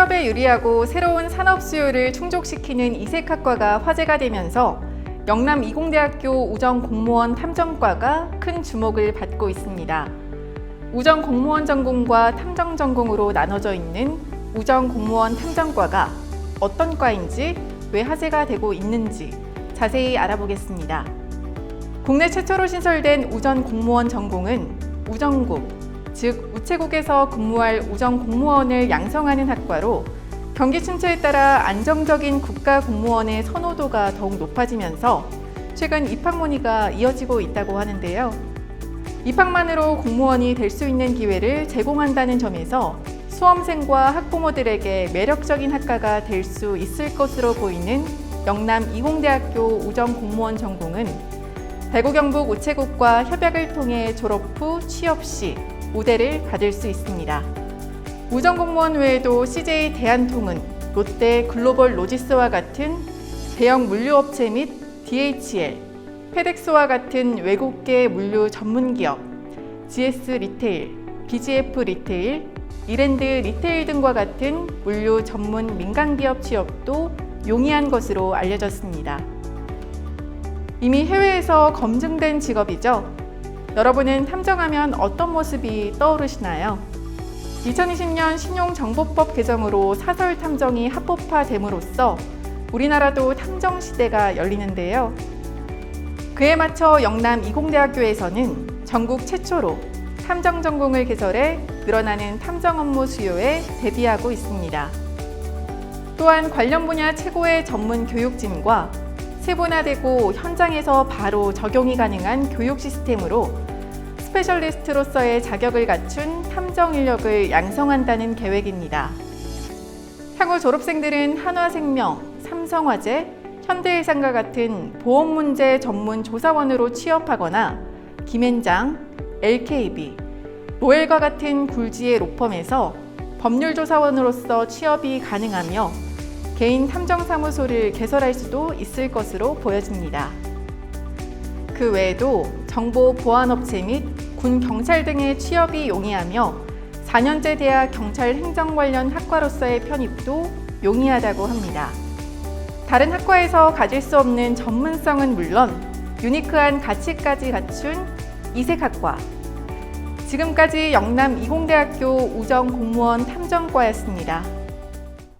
취업에 유리하고 새로운 산업 수요를 충족시키는 이색학과가 화제가 되면서 영남 이공대학교 우정 공무원 탐정과가 큰 주목을 받고 있습니다. 우정 공무원 전공과 탐정 전공으로 나눠져 있는 우정 공무원 탐정과가 어떤 과인지 왜 화제가 되고 있는지 자세히 알아보겠습니다. 국내 최초로 신설된 우정 공무원 전공은 우정국, 즉 우체국에서 근무할 우정 공무원을 양성하는 학과로 경기 침체에 따라 안정적인 국가 공무원의 선호도가 더욱 높아지면서 최근 입학 문의가 이어지고 있다고 하는데요. 입학만으로 공무원이 될 수 있는 기회를 제공한다는 점에서 수험생과 학부모들에게 매력적인 학과가 될 수 있을 것으로 보이는 영남 이공대학교 우정 공무원 전공은 대구 경북 우체국과 협약을 통해 졸업 후 취업 시 우대를 받을 수 있습니다. 우정 공무원 외에도 CJ 대한통운, 롯데 글로벌 로지스와 같은 대형 물류업체 및 DHL, 페덱스와 같은 외국계 물류 전문 기업, GS 리테일, BGF 리테일, 이랜드 리테일 등과 같은 물류 전문 민간 기업 취업도 용이한 것으로 알려졌습니다. 이미 해외에서 검증된 직업이죠. 여러분은 탐정하면 어떤 모습이 떠오르시나요? 2020년 신용정보법 개정으로 사설 탐정이 합법화됨으로써 우리나라도 탐정 시대가 열리는데요. 그에 맞춰 영남 이공대학교에서는 전국 최초로 탐정 전공을 개설해 늘어나는 탐정 업무 수요에 대비하고 있습니다. 또한 관련 분야 최고의 전문 교육진과 세분화되고 현장에서 바로 적용이 가능한 교육 시스템으로 스페셜리스트로서의 자격을 갖춘 탐정 인력을 양성한다는 계획입니다. 향후 졸업생들은 한화생명, 삼성화재, 현대해상과 같은 보험 문제 전문 조사원으로 취업하거나 김앤장, LKB, 로엘과 같은 굴지의 로펌에서 법률조사원으로서 취업이 가능하며 개인 탐정사무소를 개설할 수도 있을 것으로 보여집니다. 그 외에도 정보 보안업체 및 군 경찰 등의 취업이 용이하며 4년제 대학 경찰 행정 관련 학과로서의 편입도 용이하다고 합니다. 다른 학과에서 가질 수 없는 전문성은 물론 유니크한 가치까지 갖춘 이색학과. 지금까지 영남 이공대학교 우정 공무원 탐정과였습니다.